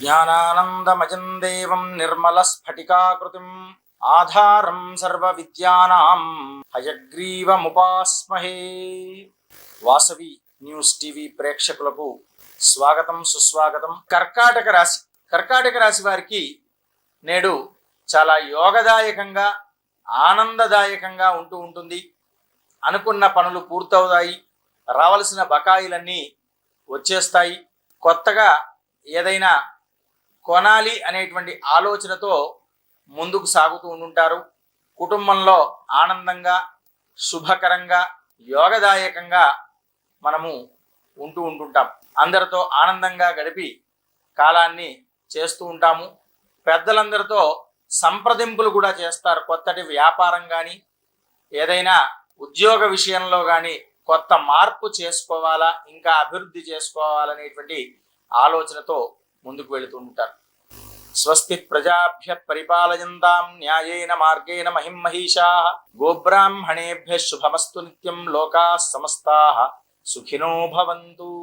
జ్ఞానానందమజం దేవం నిర్మలస్ఫటికాకృతిం ఆధారం సర్వవిద్యానాం హయగ్రీవముపాస్మహే వాసవి న్యూస్ టీవీ ప్రేక్షకులకు స్వాగతం సుస్వాగతం కర్కాటక రాశి కర్కాటక రాశి వారికి నేడు చాలా యోగదాయకంగా ఆనందదాయకంగా ఉంటూ ఉంటుంది. అనుకున్న పనులు పూర్తవుతాయి. రావలసిన బకాయిలన్నీ వచ్చేస్తాయి. కొత్తగా ఏదైనా కొనాలి అనేటువంటి ఆలోచనతో ముందుకు సాగుతూ ఉంటుంటారు కుటుంబంలో ఆనందంగా శుభకరంగా యోగదాయకంగా మనము ఉంటూ ఉంటుంటాం అందరితో ఆనందంగా గడిపి కాలాన్ని చేస్తూ ఉంటాము. పెద్దలందరితో సంప్రదింపులు కూడా చేస్తారు. కొత్తటి వ్యాపారం కానీ ఏదైనా ఉద్యోగ విషయంలో కానీ కొత్త మార్పు చేసుకోవాలా ఇంకా అభివృద్ధి చేసుకోవాలనేటువంటి ఆలోచనతో ముందుకు వెళుతూ ఉంటారు. స్వస్తి ప్రజాభ్య పరిపాలయంతాం న్యాయేన మార్గేణ మహిం గోబ్రాహ్మణేభ్య శుభమస్తు నిత్యం లోకా సమస్తా సుఖినో భవంతు.